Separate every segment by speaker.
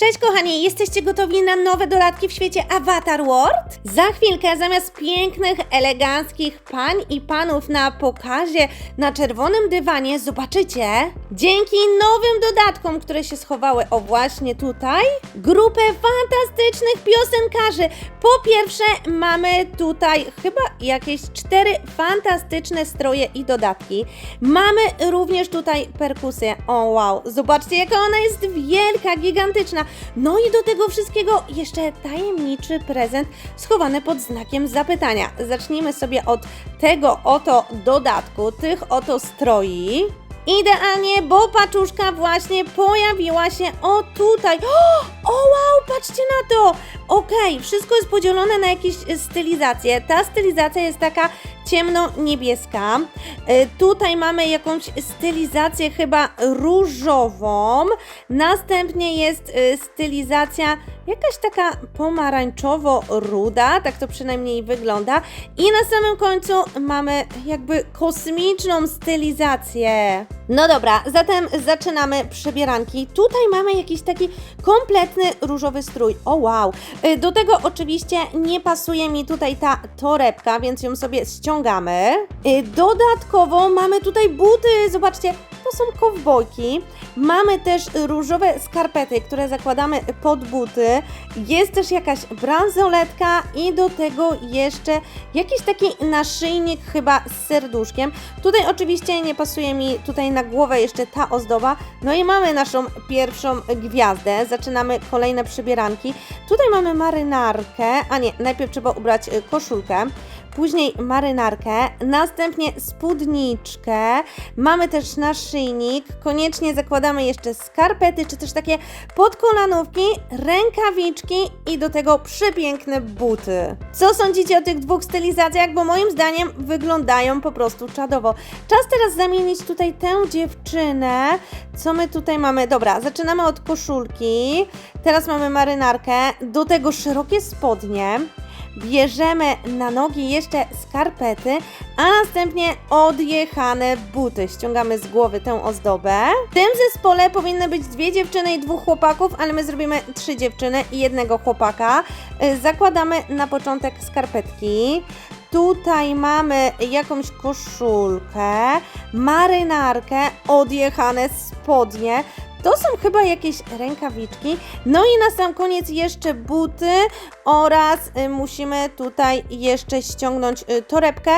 Speaker 1: Cześć kochani, jesteście gotowi na nowe dodatki w świecie Avatar World? Za chwilkę zamiast pięknych, eleganckich pań i panów na pokazie na czerwonym dywanie zobaczycie dzięki nowym dodatkom, które się schowały o właśnie tutaj, grupę fantastycznych piosenkarzy. Po pierwsze mamy tutaj chyba jakieś cztery fantastyczne stroje i dodatki. Mamy również tutaj perkusję. O wow, zobaczcie jaka ona jest wielka, gigantyczna. No i do tego wszystkiego jeszcze tajemniczy prezent schowany pod znakiem zapytania. Zacznijmy sobie od tego oto dodatku, tych oto stroi. Idealnie, bo paczuszka właśnie pojawiła się o tutaj. O wow, patrzcie na to! Okej, wszystko jest podzielone na jakieś e, stylizacje. Ta stylizacja jest taka ciemno-niebieska. E, Tutaj mamy jakąś stylizację chyba różową. Następnie jest e, stylizacja jakaś taka pomarańczowo-ruda, tak to przynajmniej wygląda. I na samym końcu mamy jakby kosmiczną stylizację. No dobra, zatem zaczynamy przebieranki. Tutaj mamy jakiś taki kompletny różowy strój. O wow! Y, Do tego oczywiście nie pasuje mi tutaj ta torebka, więc ją sobie ściągamy. Y, Dodatkowo mamy tutaj buty, zobaczcie, to są kowbojki. Mamy też różowe skarpety, które zakładamy pod buty. Jest też jakaś bransoletka i do tego jeszcze jakiś taki naszyjnik chyba z serduszkiem. Tutaj oczywiście nie pasuje mi tutaj na głowę jeszcze ta ozdoba. No i mamy naszą pierwszą gwiazdę. Zaczynamy kolejne przybieranki. Tutaj mamy marynarkę, a nie, najpierw trzeba ubrać koszulkę później marynarkę, następnie spódniczkę, mamy też naszyjnik, koniecznie zakładamy jeszcze skarpety, czy też takie podkolanówki, rękawiczki i do tego przepiękne buty. Co sądzicie o tych dwóch stylizacjach? Bo moim zdaniem wyglądają po prostu czadowo. Czas teraz zamienić tutaj tę dziewczynę. Co my tutaj mamy? Dobra, zaczynamy od koszulki, teraz mamy marynarkę, do tego szerokie spodnie. Bierzemy na nogi jeszcze skarpety, a następnie odjechane buty. Ściągamy z głowy tę ozdobę. W tym zespole powinny być dwie dziewczyny i dwóch chłopaków, ale my zrobimy trzy dziewczyny i jednego chłopaka. Y, Zakładamy na początek skarpetki. Tutaj mamy jakąś koszulkę, marynarkę, odjechane spodnie. To są chyba jakieś rękawiczki. No i na sam koniec jeszcze buty oraz y, musimy tutaj jeszcze ściągnąć y, torebkę,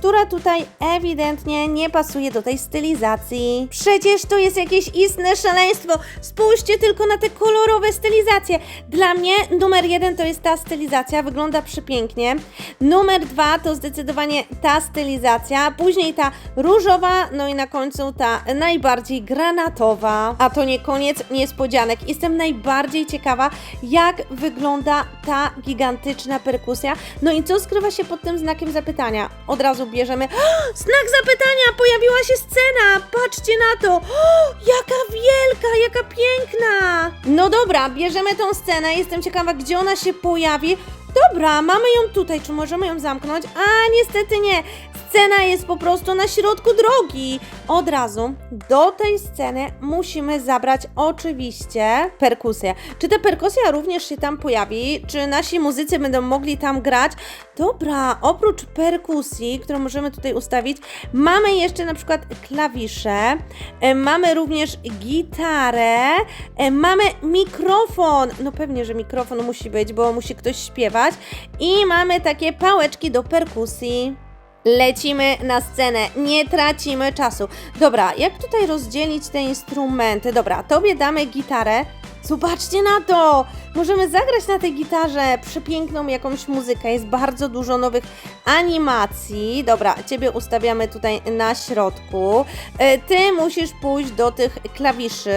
Speaker 1: która tutaj ewidentnie nie pasuje do tej stylizacji. Przecież to jest jakieś istne szaleństwo. Spójrzcie tylko na te kolorowe stylizacje. Dla mnie numer jeden to jest ta stylizacja, wygląda przepięknie. Numer dwa to zdecydowanie ta stylizacja, później ta różowa, no i na końcu ta najbardziej granatowa. A to nie koniec niespodzianek. Jestem najbardziej ciekawa, jak wygląda ta gigantyczna perkusja. No i co skrywa się pod tym znakiem zapytania? Od razu bierzemy. Znak zapytania! Pojawiła się scena! Patrzcie na to! Jaka wielka, jaka piękna! No dobra, bierzemy tą scenę. Jestem ciekawa, gdzie ona się pojawi. Dobra, mamy ją tutaj. Czy możemy ją zamknąć? A, niestety nie. Scena jest po prostu na środku drogi. Od razu do tej sceny musimy zabrać oczywiście perkusję. Czy ta perkusja również się tam pojawi? Czy nasi muzycy będą mogli tam grać? Dobra, oprócz perkusji, którą możemy tutaj ustawić, mamy jeszcze na przykład klawisze, e, mamy również gitarę, e, mamy mikrofon. No pewnie, że mikrofon musi być, bo musi ktoś śpiewać. I mamy takie pałeczki do perkusji. Lecimy na scenę, nie tracimy czasu. Dobra, jak tutaj rozdzielić te instrumenty? Dobra, tobie damy gitarę. Zobaczcie na to! Możemy zagrać na tej gitarze przepiękną jakąś muzykę. Jest bardzo dużo nowych animacji. Dobra, ciebie ustawiamy tutaj na środku. E, Ty musisz pójść do tych klawiszy,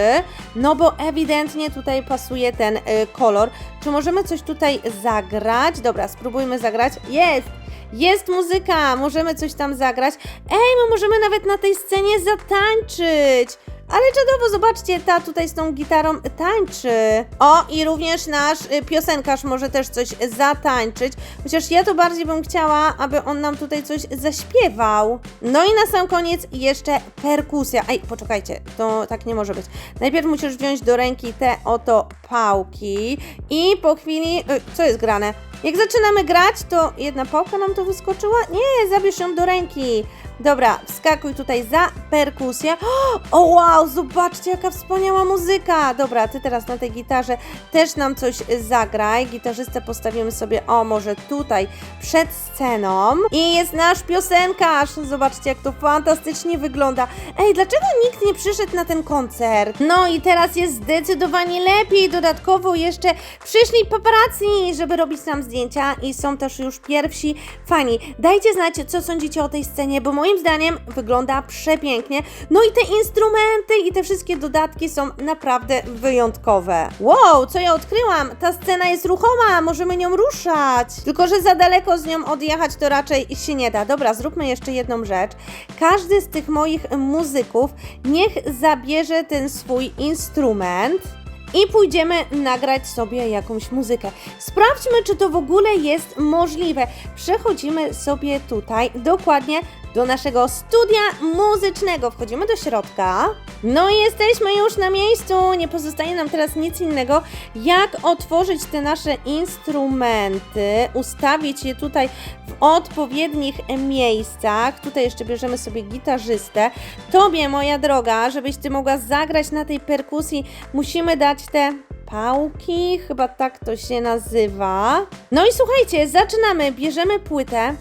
Speaker 1: no bo ewidentnie tutaj pasuje ten e, kolor. Czy możemy coś tutaj zagrać? Dobra, spróbujmy zagrać. Jest! Jest muzyka, możemy coś tam zagrać. Ej, my możemy nawet na tej scenie zatańczyć. Ale czadowo, zobaczcie, ta tutaj z tą gitarą tańczy. O, i również nasz y, piosenkarz może też coś zatańczyć. Chociaż ja to bardziej bym chciała, aby on nam tutaj coś zaśpiewał. No i na sam koniec jeszcze perkusja. Ej, poczekajcie, to tak nie może być. Najpierw musisz wziąć do ręki te oto pałki i po chwili... y, Co jest grane? Jak zaczynamy grać, to jedna pałka nam to wyskoczyła? Nie, zabierz ją do ręki. Dobra, wskakuj tutaj za perkusję. O wow, zobaczcie jaka wspaniała muzyka. Dobra, ty teraz na tej gitarze też nam coś zagraj. Gitarzystę postawimy sobie, o może tutaj przed sceną. I jest nasz piosenkarz. Zobaczcie jak to fantastycznie wygląda. Ej, dlaczego nikt nie przyszedł na ten koncert? No i teraz jest zdecydowanie lepiej. Dodatkowo jeszcze przyszli paparazzi, żeby robić nam zdjęcia i są też już pierwsi fani. Dajcie znać, co sądzicie o tej scenie, bo moim zdaniem wygląda przepięknie. No i te instrumenty i te wszystkie dodatki są naprawdę wyjątkowe. Wow, co ja odkryłam? Ta scena jest ruchoma, możemy nią ruszać. Tylko, że za daleko z nią odjechać to raczej się nie da. Dobra, zróbmy jeszcze jedną rzecz. Każdy z tych moich muzyków niech zabierze ten swój instrument i pójdziemy nagrać sobie jakąś muzykę. Sprawdźmy, czy to w ogóle jest możliwe. Przechodzimy sobie tutaj dokładnie do naszego studia muzycznego. Wchodzimy do środka. No i jesteśmy już na miejscu. Nie pozostaje nam teraz nic innego, jak otworzyć te nasze instrumenty, ustawić je tutaj w odpowiednich miejscach. Tutaj jeszcze bierzemy sobie gitarzystę. Tobie, moja droga, żebyś ty mogła zagrać na tej perkusji, musimy dać te pałki, chyba tak to się nazywa. No i słuchajcie, zaczynamy. Bierzemy płytę.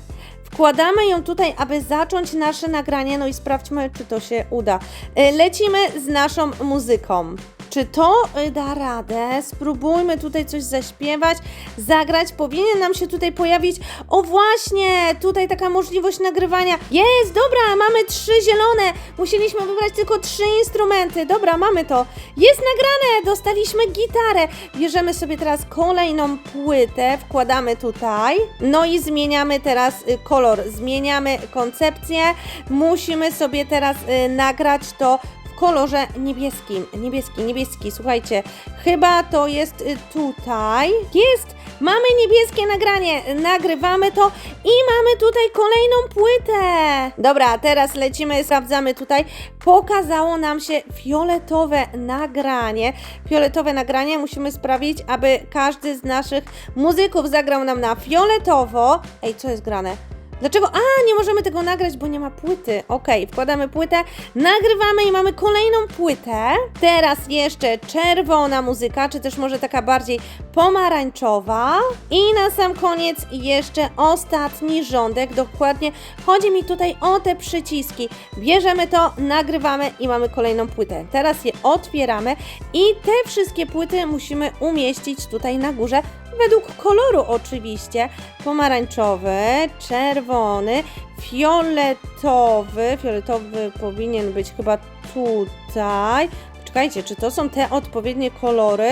Speaker 1: Wkładamy ją tutaj, aby zacząć nasze nagranie, no i sprawdźmy, czy to się uda. Y, Lecimy z naszą muzyką. Czy to y, da radę? Spróbujmy tutaj coś zaśpiewać, zagrać. Powinien nam się tutaj pojawić. O właśnie, tutaj taka możliwość nagrywania. Jest, dobra, mamy trzy zielone. Musieliśmy wybrać tylko trzy instrumenty. Dobra, mamy to. Jest nagrane, dostaliśmy gitarę. Bierzemy sobie teraz kolejną płytę, wkładamy tutaj. No i zmieniamy teraz y, kolor, zmieniamy koncepcję. Musimy sobie teraz y, nagrać to kolorze niebieskim. Niebieski, niebieski, słuchajcie, chyba to jest y, tutaj. Jest! Mamy niebieskie nagranie, nagrywamy to i mamy tutaj kolejną płytę. Dobra, teraz lecimy, sprawdzamy tutaj. Pokazało nam się fioletowe nagranie. Fioletowe nagranie musimy sprawić, aby każdy z naszych muzyków zagrał nam na fioletowo. Ej, co jest grane? Dlaczego? A, nie możemy tego nagrać, bo nie ma płyty. Okej, wkładamy płytę, nagrywamy i mamy kolejną płytę. Teraz jeszcze czerwona muzyka, czy też może taka bardziej pomarańczowa. I na sam koniec jeszcze ostatni rządek. Dokładnie chodzi mi tutaj o te przyciski. Bierzemy to, nagrywamy i mamy kolejną płytę. Teraz je otwieramy i te wszystkie płyty musimy umieścić tutaj na górze według koloru oczywiście. Pomarańczowy, czerwony, fioletowy. Fioletowy powinien być chyba tutaj. Czekajcie, czy to są te odpowiednie kolory?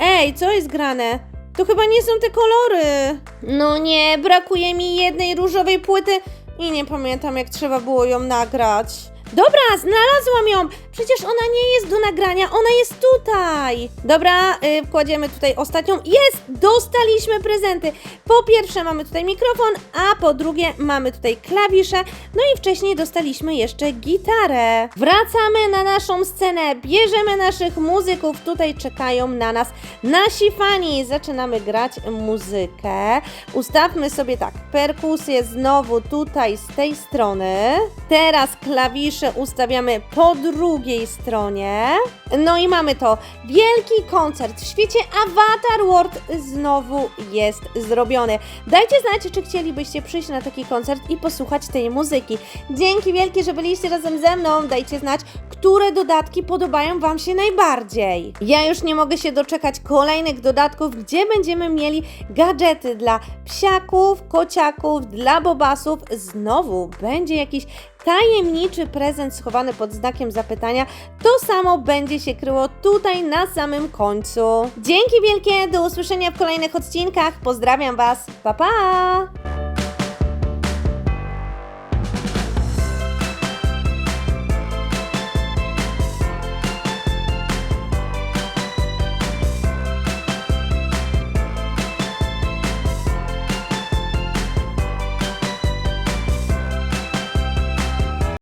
Speaker 1: Ej, co jest grane? To chyba nie są te kolory. No nie, brakuje mi jednej różowej płyty i nie pamiętam jak trzeba było ją nagrać. Dobra, znalazłam ją! Przecież ona nie jest do nagrania, ona jest tutaj! Dobra, y, kładziemy tutaj ostatnią. Jest! Dostaliśmy prezenty! Po pierwsze mamy tutaj mikrofon, a po drugie mamy tutaj klawisze, no i wcześniej dostaliśmy jeszcze gitarę. Wracamy na naszą scenę, bierzemy naszych muzyków, tutaj czekają na nas nasi fani. Zaczynamy grać muzykę. Ustawmy sobie tak, perkusję znowu tutaj z tej strony. Teraz klawisze ustawiamy po drugiej stronie. No i mamy to. Wielki koncert w świecie Avatar World znowu jest zrobiony. Dajcie znać, czy chcielibyście przyjść na taki koncert i posłuchać tej muzyki. Dzięki wielkie, że byliście razem ze mną. Dajcie znać, które dodatki podobają Wam się najbardziej. Ja już nie mogę się doczekać kolejnych dodatków, gdzie będziemy mieli gadżety dla psiaków, kociaków, dla bobasów. Znowu będzie jakiś tajemniczy prezent schowany pod znakiem zapytania. To samo będzie się kryło tutaj na samym końcu. Dzięki wielkie, do usłyszenia w kolejnych odcinkach. Pozdrawiam Was. Pa pa!